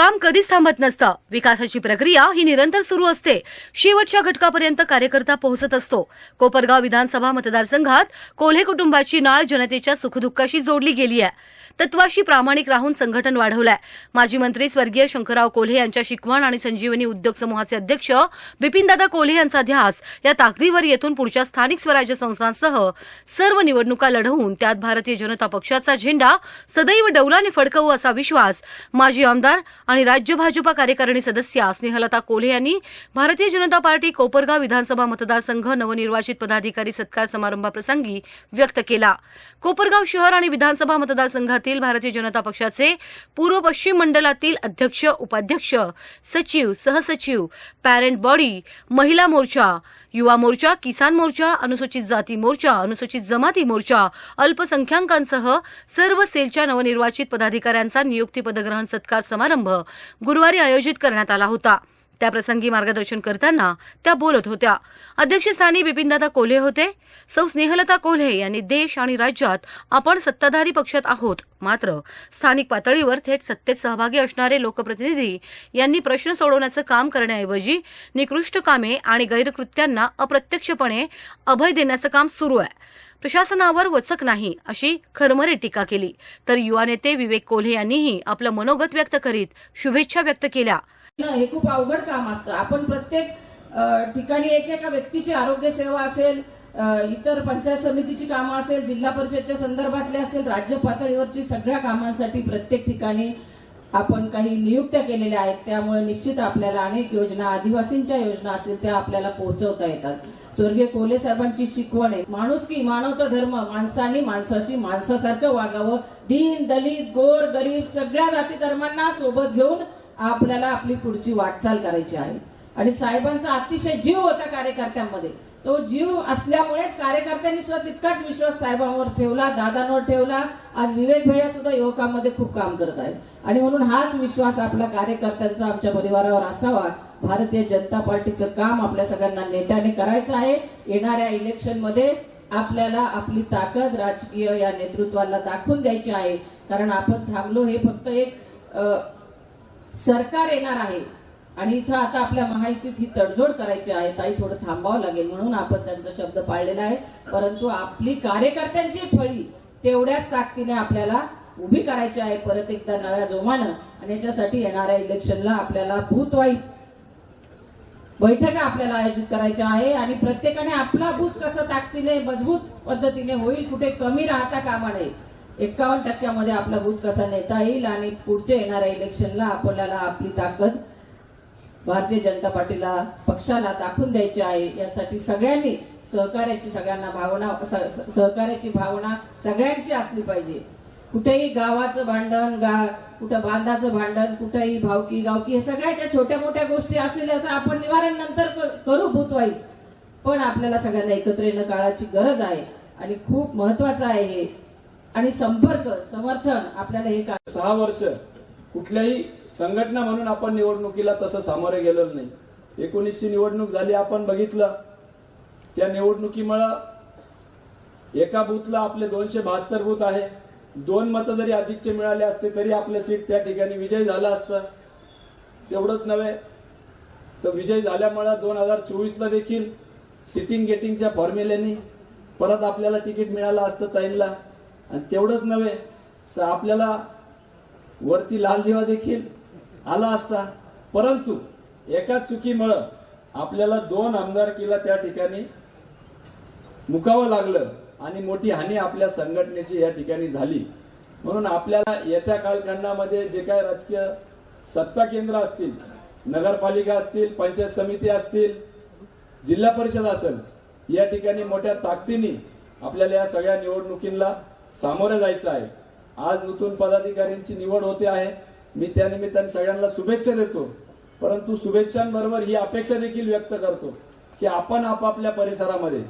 काम कधीच थांबत नसतं. विकासाची प्रक्रिया ही निरंतर सुरू असते. शेवटच्या घटकापर्यंत कार्यकर्ता पोहोचत असतो. कोपरगाव विधानसभा मतदारसंघात कोल्हे कुटुंबाची नाळ जनतेच्या सुखदुःखाशी जोडली गेली आहे तत्वाशी प्रामाणिक राहून संघटन वाढवलंय. माजी मंत्री स्वर्गीय शंकरराव कोल्हे यांच्या शिकवण आणि संजीवनी उद्योग समूहाचे अध्यक्ष बिपिनदादा कोल्हे यांचा ध्यास या ताकदीवर येथून पुढच्या स्थानिक स्वराज्य संस्थांसह सर्व निवडणुका लढवून त्यात भारतीय जनता पक्षाचा झेंडा सदैव डौलाने फडकवू असा विश्वास माजी आमदार आणि राज्य भाजपा कार्यकारिणी सदस्या स्नेहलता कोल्हे यांनी भारतीय जनता पार्टी कोपरगाव विधानसभा मतदारसंघ नवनिर्वाचित पदाधिकारी सत्कार समारंभाप्रसंगी व्यक्त केला. कोपरगाव शहर आणि विधानसभा मतदारसंघातील भारतीय जनता पक्षाचे पूर्व पश्चिम मंडलातील अध्यक्ष उपाध्यक्ष सचिव सहसचिव पॅरेंट बॉडी महिला मोर्चा युवा मोर्चा किसान मोर्चा अनुसूचित जाती मोर्चा अनुसूचित जमाती मोर्चा अल्पसंख्याकांसह सर्व सेलच्या नवनिर्वाचित पदाधिकाऱ्यांचा नियुक्ती पदग्रहण सत्कार समारंभ गुरुवारी आयोजित करण्यात आला होता. त्याप्रसंगी मार्गदर्शन करताना त्या बोलत होत्या. अध्यक्षस्थानी बिपिनदादा कोल्हे होते. सौ स्नेहलता कोल्हे यांनी देश आणि राज्यात आपण सत्ताधारी पक्षात आहोत. मात्र स्थानिक पातळीवर थेट सत्तेत सहभागी असणारे लोकप्रतिनिधी यांनी प्रश्न सोडवण्याचं काम करण्याऐवजी निकृष्ट कामे आणि गैरकृत्यांना अप्रत्यक्षपणे अभय देण्याचं काम सुरू आहे. प्रशासनावर वचक नाही अशी खरमरे टीका केली. तर युवा नेते विवेक कोल्हे यांनीही आपलं मनोगत व्यक्त करीत शुभेच्छा व्यक्त केल्या. हे खूप अवघड काम असतं. आपण प्रत्येक ठिकाणी एकेका व्यक्तीची आरोग्य सेवा असेल इतर पंचायत समितीची कामं असेल जिल्हा परिषदच्या संदर्भातले असेल राज्य पातळीवरची सगळ्या कामांसाठी प्रत्येक ठिकाणी आपण काही नियुक्त्या केलेल्या आहेत. त्यामुळे निश्चित आपल्याला अनेक योजना आदिवासींच्या योजना असतील त्या आपल्याला पोहोचवता येतात. स्वर्गीय कोले साहेबांची शिकवण आहे. माणूस की मानवता धर्म माणसाने माणसाशी माणसासारखं वागावं. दीन दलित गोर गरीब सगळ्या जाती धर्मांना सोबत घेऊन आपल्याला आपली पुढची वाटचाल करायची आहे. आणि साहेबांचा अतिशय जीव होता कार्यकर्त्यांमध्ये. तो जीव असल्यामुळेच कार्यकर्त्यांनी सुद्धा तितकाच विश्वास साहेबांवर ठेवला दादांवर ठेवला. आज विवेक भैया सुद्धा युवकांमध्ये खूप काम करत आहे आणि म्हणून हाच विश्वास आपला कार्यकर्त्यांचा आमच्या परिवारावर असावा. भारतीय जनता पार्टीचं काम आपल्या सगळ्यांना नेटाने करायचं आहे. येणाऱ्या इलेक्शनमध्ये आपल्याला आपली ताकद राजकीय या नेतृत्वाला दाखवून द्यायची आहे. कारण आपण थांबलो हे फक्त एक सरकार येणार आहे. आणि इथं आता आपल्या महायुतीत ही तडजोड करायची आहे. ताई थोडं थांबावं लागेल म्हणून आपण त्यांचा शब्द पाळलेला आहे. परंतु आपली कार्यकर्त्यांची फळी तेवढ्याच ताकदीने आपल्याला उभी करायची आहे. परत एकदा नव्या जोमानं. आणि याच्यासाठी येणाऱ्या इलेक्शनला आपल्याला भूतवाईज बैठका आपल्याला आयोजित करायच्या आहे. आणि प्रत्येकाने आपला भूत कसं ताकदीने मजबूत पद्धतीने होईल कुठे कमी राहता कामा नये. एकावन्न टक्क्यामध्ये आपला बूथ कसा नेता येईल आणि पुढच्या येणाऱ्या इलेक्शनला आपल्याला आपली ताकद भारतीय जनता पार्टीला पक्षाला दाखवून द्यायची आहे यासाठी सगळ्यांनी सहकार्याची सगळ्यांना भावना सहकार्याची भावना सगळ्यांची असली पाहिजे. कुठेही गावाचं भांडण गा कुठं बांधाचं भांडण कुठेही भावकी गावकी हे सगळ्याच्या छोट्या मोठ्या गोष्टी असतील याचं आपण निवारण नंतर करू भूतवाईज पण आपल्याला सगळ्यांना एकत्र येणं काळाची गरज आहे आणि खूप महत्वाचं आहे हे. आणि संपर्क समर्थन आपल्याला हे काय सहा वर्ष कुठल्याही संघटना म्हणून आपण निवडणुकीला तसं सामोरे गेलेलो नाही. एकोणीसची निवडणूक झाली आपण बघितलं. त्या निवडणुकीमुळं एका बूथला आपले दोनशे बहात्तर बूथ आहे. दोन मतं जरी अधिकचे मिळाले असते तरी आपले सीट त्या ठिकाणी विजय झाला असतं. तेवढंच नव्हे तर विजय झाल्यामुळं दोन हजार चोवीसला देखील सिटिंग गेटिंगच्या फॉर्म्युलेने परत आपल्याला तिकीट मिळालं असतं ताईंला आणि तेवढंच नव्हे तर आपल्याला वरती लाल दिवा देखील आला असता. परंतु एका चुकीमुळं आपल्याला दोन आमदारकीला त्या ठिकाणी मुकावं लागलं आणि मोठी हानी आपल्या संघटनेची या ठिकाणी झाली. म्हणून आपल्याला येत्या कालखंडामध्ये जे काय राजकीय सत्ता केंद्र असतील नगरपालिका असतील पंचायत समिती असतील जिल्हा परिषद असेल या ठिकाणी मोठ्या ताकदीने आपल्याला या सगळ्या निवडणुकींना सामोरं जायचं आहे. आज नूतन पदाधिकाऱ्यांची निवड होते आहे. मी त्यानिमित्ताने सगळ्यांना शुभेच्छा देतो. परंतु शुभेच्छांबरोबर ही अपेक्षा देखील व्यक्त करतो की आपण आपापल्या परिसरामध्ये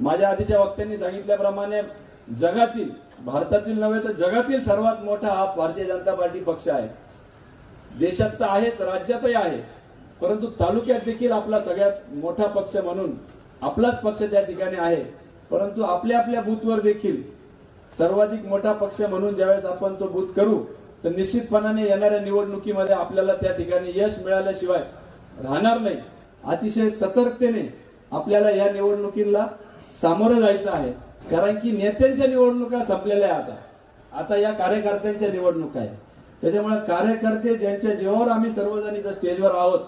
माझ्या आधीच्या वक्त्यांनी सांगितल्याप्रमाणे जगातील भारतातील नव्हे तर जगातील सर्वात मोठा हा भारतीय जनता पार्टी पक्ष आहे. देशात तर आहेच राज्यातही आहे. परंतु तालुक्यात देखील आपला सगळ्यात मोठा पक्ष म्हणून आपलाच पक्ष त्या ठिकाणी आहे. परंतु आपल्या आपल्या बूथवर देखील सर्वाधिक मोठा पक्ष म्हणून ज्यावेळेस आपण तो बूथ करू तर निश्चितपणाने येणाऱ्या निवडणुकीमध्ये आपल्याला त्या ठिकाणी यश मिळाल्याशिवाय राहणार नाही. अतिशय सतर्कतेने आपल्याला या निवडणुकीला सामोरं जायचं आहे. कारण की नेत्यांच्या निवडणुका संपलेल्या आता. आता या कार्यकर्त्यांच्या निवडणुका आहे त्याच्यामुळे कार्यकर्ते ज्यांच्या जीवावर आम्ही सर्वजण इथं स्टेजवर आहोत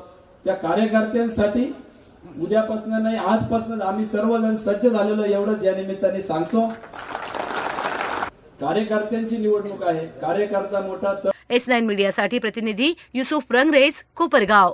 त्या कार्यकर्त्यांसाठी उद्यापासून नाही आजपासून आम्ही सर्वजण सज्ज झालेलो एवढंच या निमित्ताने सांगतो. कार्यकर्त्यांची निवडणूक आहे. कार्यकर्ता मोठा तर एस नाईन मीडियासाठी प्रतिनिधी युसुफ रंगरेज कोपरगाव.